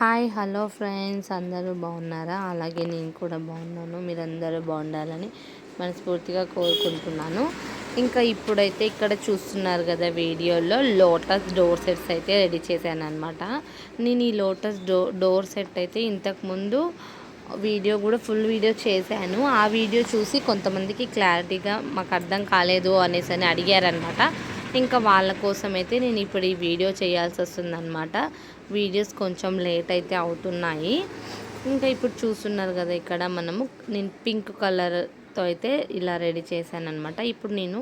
Hi hello friends. అందరూ బాగున్నారా? అలాగే నేను కూడా బాగున్నాను. మీరందరూ బాగుండాలని మనస్ఫూర్తిగా కోరుకుంటున్నాను. ఇంకా ఇప్పుడైతే ఇక్కడ చూస్తున్నారు కదా వీడియోలో లోటస్ డోర్ సెట్స్ అయితే రెడీ చేశాను అనమాట నేను ఈ లోటస్ డో డోర్ సెట్ అయితే ఇంతకుముందు వీడియో కూడా ఫుల్ వీడియో చేశాను. ఆ వీడియో చూసి కొంతమందికి క్లారిటీగా మాకు అర్థం కాలేదు అనేసి అని అడిగారనమాట ఇంకా వాళ్ళ కోసం అయితే నేను ఇప్పుడు ఈ వీడియో చేయాల్సి వస్తుందన్నమాట. వీడియోస్ కొంచెం లేట్ అయితే అవుతున్నాయి. ఇంకా ఇప్పుడు చూస్తున్నారు కదా ఇక్కడ మనము. నేను పింక్ కలర్తో అయితే ఇలా రెడీ చేశాను అనమాట ఇప్పుడు నేను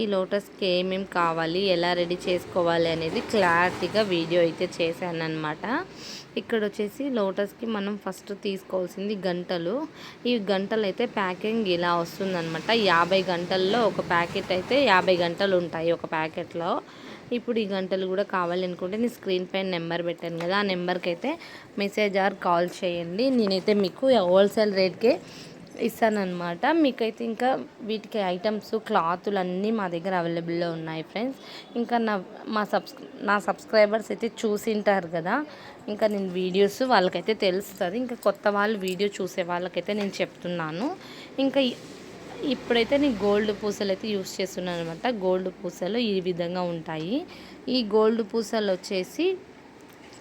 ఈ లోటస్కి ఏమేమి కావాలి ఎలా రెడీ చేసుకోవాలి అనేది క్లారిటీగా వీడియో అయితే చేశాను అనమాట ఇక్కడ వచ్చేసి లోటస్కి మనం ఫస్ట్ తీసుకోవాల్సింది గంటలు. ఈ గంటలు అయితే ప్యాకింగ్ ఇలా వస్తుందన్నమాట. యాభై గంటల్లో ఒక ప్యాకెట్ అయితే యాభై గంటలు ఉంటాయి ఒక ప్యాకెట్లో. ఇప్పుడు ఈ గంటలు కూడా కావాలి అనుకుంటే నేను స్క్రీన్ పైన నెంబర్ పెట్టాను కదా ఆ నెంబర్కి అయితే మెసేజ్ ఆర్ కాల్ చేయండి. నేనైతే మీకు హోల్సేల్ రేట్కే ఇస్తానమాట మీకైతే ఇంకా వీటికి ఐటమ్స్ క్లాతులు అన్నీ మా దగ్గర అవైలబుల్లో ఉన్నాయి ఫ్రెండ్స్. ఇంకా నా మా సబ్స్ నా సబ్స్క్రైబర్స్ అయితే చూసింటారు కదా ఇంకా నేను వీడియోస్ వాళ్ళకైతే తెలుస్తుంది. ఇంకా కొత్త వాళ్ళు వీడియో చూసే వాళ్ళకైతే నేను చెప్తున్నాను. ఇంకా ఇప్పుడైతే నేను గోల్డ్ పూసలు అయితే యూస్ చేస్తున్నాను అనమాట గోల్డ్ పూసలు ఈ విధంగా ఉంటాయి. ఈ గోల్డ్ పూసలు వచ్చేసి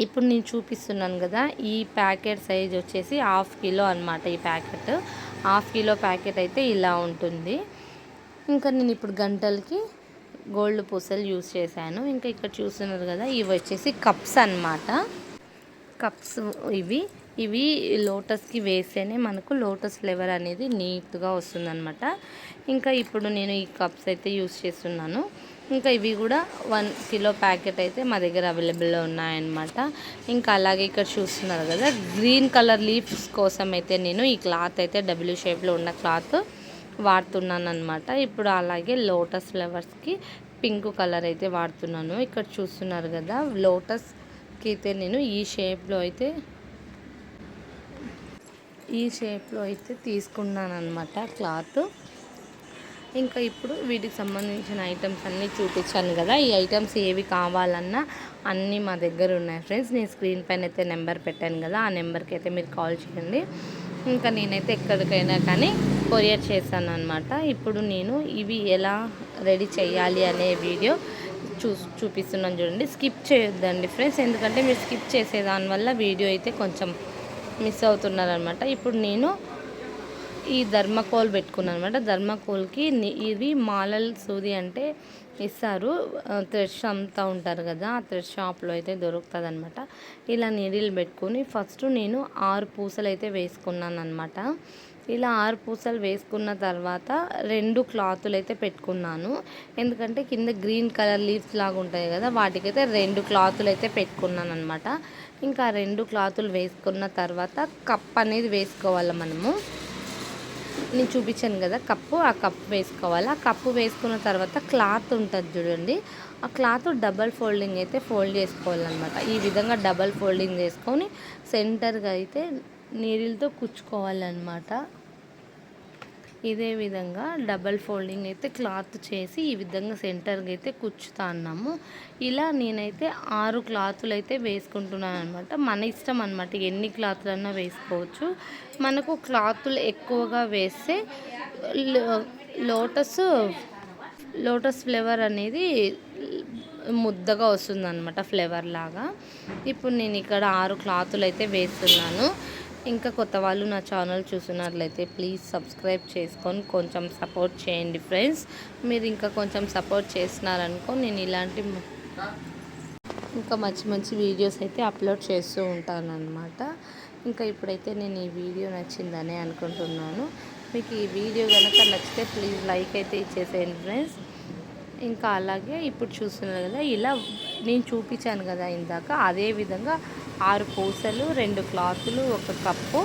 ఇప్పుడు నేను చూపిస్తున్నాను కదా ఈ ప్యాకెట్ సైజ్ వచ్చేసి హాఫ్ కిలో అనమాట ఈ ప్యాకెట్. హాఫ్ కిలో ప్యాకెట్ అయితే ఇలా ఉంటుంది. ఇంకా నేను ఇప్పుడు గంటలకి గోల్డ్ పూసలు యూస్ చేశాను. ఇంకా ఇక్కడ చూస్తున్నారు కదా ఇవి వచ్చేసి కప్స్ అనమాట కప్స్ ఇవి. ఇవి లోటస్కి వేస్తేనే మనకు లోటస్ ఫ్లేవర్ అనేది నీట్గా వస్తుందన్నమాట. ఇంకా ఇప్పుడు నేను ఈ కప్స్ అయితే యూస్ చేస్తున్నాను. ఇంకా ఇవి కూడా వన్ కిలో ప్యాకెట్ అయితే మా దగ్గర అవైలబుల్లో ఉన్నాయన్నమాట. ఇంకా అలాగే ఇక్కడ చూస్తున్నారు కదా గ్రీన్ కలర్ లీవ్స్ కోసం అయితే నేను ఈ క్లాత్ అయితే డబ్ల్యూ షేప్లో ఉన్న క్లాత్ వాడుతున్నాను అనమాట ఇప్పుడు అలాగే లోటస్ ఫ్లవర్స్కి పింక్ కలర్ అయితే వాడుతున్నాను. ఇక్కడ చూస్తున్నారు కదా లోటస్కి అయితే నేను ఈ షేప్లో అయితే ఈ షేప్లో అయితే తీసుకున్నాను అనమాట క్లాత్. ఇంకా ఇప్పుడు వీటికి సంబంధించిన ఐటమ్స్ అన్నీ చూపించాను కదా. ఈ ఐటమ్స్ ఏవి కావాలన్నా అన్నీ మా దగ్గర ఉన్నాయి ఫ్రెండ్స్ నేను స్క్రీన్ పైన అయితే నెంబర్ పెట్టాను కదా ఆ నెంబర్కి అయితే మీరు కాల్ చేయండి. ఇంకా నేనైతే ఎక్కడికైనా కానీ కొరియర్ చేశాను అనమాట ఇప్పుడు నేను ఇవి ఎలా రెడీ చేయాలి అనే వీడియో చూ చూపిస్తున్నాను చూడండి. స్కిప్ చేయొద్దండి ఫ్రెండ్స్ ఎందుకంటే మీరు స్కిప్ చేసే దానివల్ల వీడియో అయితే కొంచెం మిస్ అవుతున్నారనమాట ఇప్పుడు నేను ఈ ధర్మకోల్ పెట్టుకున్నాను అనమాట. ధర్మకోల్కి ఇవి మాలల్ సూది అంటే ఇస్తారు. థ్రెడ్స్ అంతా ఉంటారు కదా ఆ థ్రెడ్ షాప్లో అయితే దొరుకుతుంది అనమాట ఇలా నీడిల్ పెట్టుకుని ఫస్ట్ నేను ఆరు పూసలు అయితే వేసుకున్నాను అనమాట. ఇలా ఆరు పూసలు వేసుకున్న తర్వాత రెండు క్లాతులు అయితే పెట్టుకున్నాను. ఎందుకంటే కింద గ్రీన్ కలర్ లీవ్స్ లాగా ఉంటాయి కదా వాటికైతే రెండు క్లాతులు అయితే పెట్టుకున్నాను అనమాట. ఇంకా రెండు క్లాతులు వేసుకున్న తర్వాత కప్ అనేది వేసుకోవాలి మనము. నేను చూపించాను కదా కప్పు ఆ కప్పు వేసుకోవాలి. ఆ కప్పు వేసుకున్న తర్వాత క్లాత్ ఉంటుంది చూడండి. ఆ క్లాత్ డబల్ ఫోల్డింగ్ అయితే ఫోల్డ్ చేసుకోవాలన్నమాట. ఈ విధంగా డబల్ ఫోల్డింగ్ చేసుకొని సెంటర్గా అయితే నీళ్ళతో కుచ్చుకోవాలన్నమాట. ఇదే విధంగా డబల్ ఫోల్డింగ్ అయితే క్లాత్ చేసి ఈ విధంగా సెంటర్కి అయితే కుచ్చుతా అన్నాము. ఇలా నేనైతే ఆరు క్లాతులు అయితే వేసుకుంటున్నాను అనమాట మన ఇష్టం అనమాట ఎన్ని క్లాతులన్నా వేసుకోవచ్చు. మనకు క్లాతులు ఎక్కువగా వేస్తే లోటస్ లోటస్ ఫ్లేవర్ అనేది ముద్దగా వస్తుందన్నమాట ఫ్లేవర్ లాగా. ఇప్పుడు నేను ఇక్కడ ఆరు క్లాతులు అయితే వేస్తున్నాను. ఇంకా కొత్త వాళ్ళు నా ఛానల్ చూసినట్లయితే ప్లీజ్ సబ్స్క్రైబ్ చేసుకొని కొంచెం సపోర్ట్ చేయండి ఫ్రెండ్స్. మీరు ఇంకా కొంచెం సపోర్ట్ చేస్తున్నారనుకో నేను ఇలాంటి ఇంకా మంచి మంచి వీడియోస్ అయితే అప్లోడ్ చేస్తూ ఉంటాను అనమాట ఇంకా ఇప్పుడైతే నేను ఈ వీడియో నచ్చిందని అనుకుంటున్నాను. మీకు ఈ వీడియో కనుక నచ్చితే ప్లీజ్ లైక్ అయితే ఇచ్చేసేయండి ఫ్రెండ్స్. ఇంకా అలాగే ఇప్పుడు చూస్తున్నారు కదా ఇలా నేను చూపించాను కదా ఇందాక అదే విధంగా ఆరు పూసలు రెండు క్లాతులు ఒక కప్పు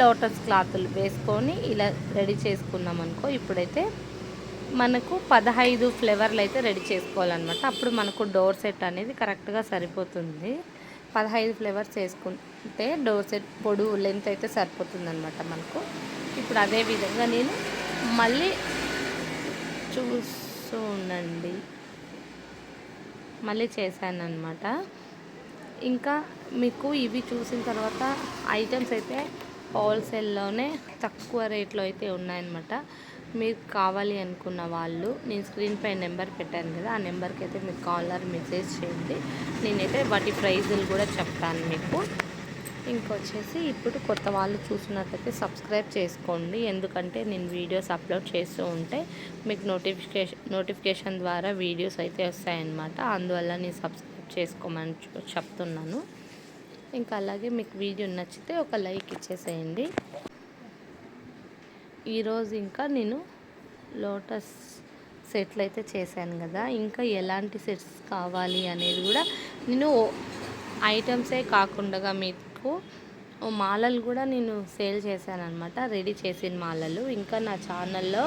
లోటస్ క్లాతులు వేసుకొని ఇలా రెడీ చేసుకున్నాం అనుకో ఇప్పుడైతే మనకు పదహైదు ఫ్లేవర్లు అయితే రెడీ చేసుకోవాలన్నమాట. అప్పుడు మనకు డోర్ సెట్ అనేది కరెక్ట్గా సరిపోతుంది. పదహైదు ఫ్లేవర్స్ వేసుకుంటే డోర్ సెట్ పొడు లెంత్ అయితే సరిపోతుంది అనమాట మనకు. ఇప్పుడు అదే విధంగా నేను మళ్ళీ చూస్తూ ఉండండి. మళ్ళీ చేశాను అనమాట ఇంకా మీకు ఇవి చూసిన తర్వాత ఐటమ్స్ అయితే హోల్సేల్లోనే తక్కువ రేట్లో అయితే ఉన్నాయన్నమాట. మీరు కావాలి అనుకున్న వాళ్ళు నేను స్క్రీన్ పై నెంబర్ పెట్టాను కదా ఆ నెంబర్కి అయితే మీకు కాల్ ఆర్ మెసేజ్ చేయండి. నేనైతే వాటి ప్రైజులు కూడా చెప్తాను మీకు. ఇంకొచ్చేసి ఇప్పుడు కొత్త వాళ్ళు చూసినట్లయితే సబ్స్క్రైబ్ చేసుకోండి. ఎందుకంటే నేను వీడియోస్ అప్లోడ్ చేస్తూ ఉంటే మీకు నోటిఫికేషన్ నోటిఫికేషన్ ద్వారా వీడియోస్ అయితే వస్తాయన్నమాట. అందువల్ల నేను సబ్స్క్రైబ్ చేసుకోమని చెప్తున్నాను. ఇంకా అలాగే మీకు వీడియో నచ్చితే ఒక లైక్ ఇచ్చేసేయండి. ఈరోజు ఇంకా నేను లోటస్ సెట్లు అయితే చేశాను కదా. ఇంకా ఎలాంటి సెట్స్ కావాలి అనేది కూడా నేను ఐటమ్సే కాకుండా మీకు ఓ మాలలు కూడా నేను సేల్ చేశాను అనమాట రెడీ చేసిన మాలలు. ఇంకా నా ఛానల్లో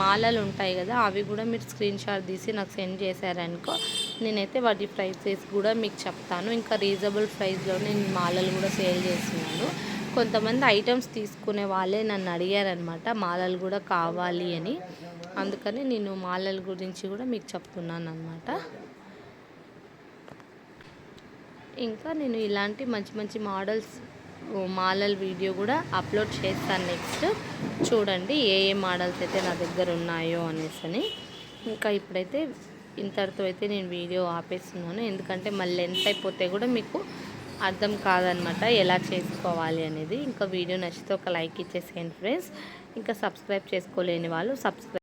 మాలలు ఉంటాయి కదా అవి కూడా మీరు స్క్రీన్ షాట్ తీసి నాకు సెండ్ చేశారనుకో నేనైతే వాటి ప్రైసెస్ కూడా మీకు చెప్తాను. ఇంకా రీజనబుల్ ప్రైస్లో నేను మాలలు కూడా సేల్ చేస్తున్నాను. కొంతమంది ఐటమ్స్ తీసుకునే వాళ్ళే నన్ను అడిగారనమాట మాలలు కూడా కావాలి అని. అందుకని నేను మాలల గురించి కూడా మీకు చెప్తున్నాను అనమాట ఇంకా నేను ఇలాంటి మంచి మంచి మోడల్స్ మాలల వీడియో కూడా అప్లోడ్ చేస్తాను నెక్స్ట్. చూడండి ఏ ఏ మోడల్స్ అయితే నా దగ్గర ఉన్నాయో అనేసి అని ఇంకా ఇప్పుడైతే ఇంతటితో అయితే నేను వీడియో ఆపేస్తున్నాను. ఎందుకంటే మళ్ళీ ఎంత అయిపోతే కూడా మీకు అర్థం కాదనమాట ఎలా చేసుకోవాలి అనేది. ఇంకా వీడియో నచ్చితే ఒక లైక్ ఇచ్చేసేయండి ఫ్రెండ్స్. ఇంకా సబ్స్క్రైబ్ చేసుకోలేని వాళ్ళు సబ్స్క్రైబ్